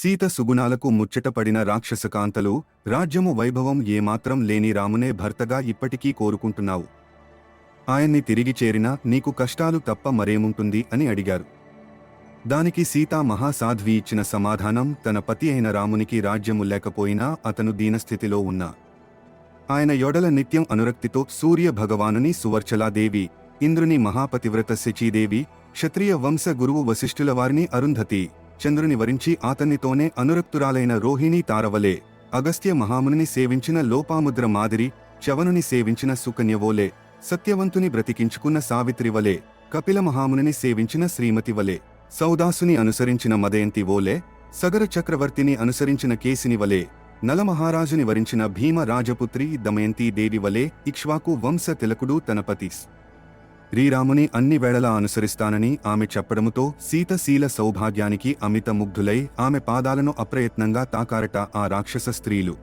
సీత సుగుణాలకు ముచ్చటపడిన రాక్షసకాంతలు రాజ్యము వైభవం ఏమాత్రం లేని రామునే భర్తగా ఇప్పటికీ కోరుకుంటున్నావు. ఆయన్ని తిరిగి చేరినా నీకు కష్టాలు తప్ప మరేముంటుంది అని అడిగారు. దానికి సీతా మహాసాధ్వి ఇచ్చిన సమాధానం తన పతి అయిన రామునికి రాజ్యము లేకపోయినా అతను దీనస్థితిలో ఉన్నా. ఆయన యొడల నిత్యం అనురక్తితో సూర్య భగవానుని సువర్చలాదేవి ఇంద్రుని మహాపతివ్రత శచీదేవి క్షత్రియ వంశ గురువు వశిష్ఠుల వారిని అరుంధతి చంద్రుని వరించి అతనితోనే అనురక్తురాలైన రోహిణీ తారవలే. అగస్త్య మహామునిని సేవించిన లోపాముద్ర మాదిరి చవనుని సేవించిన సుకన్యవోలే. సత్యవంతుని బ్రతికించుకున్న సావిత్రివలే. కపిల మహామునిని సేవించిన శ్రీమతివలే. సౌదాసుని అనుసరించిన మదయంతి ఓలే సగర చక్రవర్తిని అనుసరించిన కేసినివలే. నలమహారాజుని వరించిన భీమ రాజపుత్రి దమయంతి దేవివలే. ఇక్ష్వాకు వంశ తిలకుడు తనపతిస్ శ్రీరాముని అన్ని వేళలా అనుసరిస్తానని ఆమె చెప్పడముతో సీతశీల సౌభాగ్యానికి అమిత ముగ్ధులై ఆమె పాదాలను అప్రయత్నంగా తాకారట ఆ రాక్షస స్త్రీలు.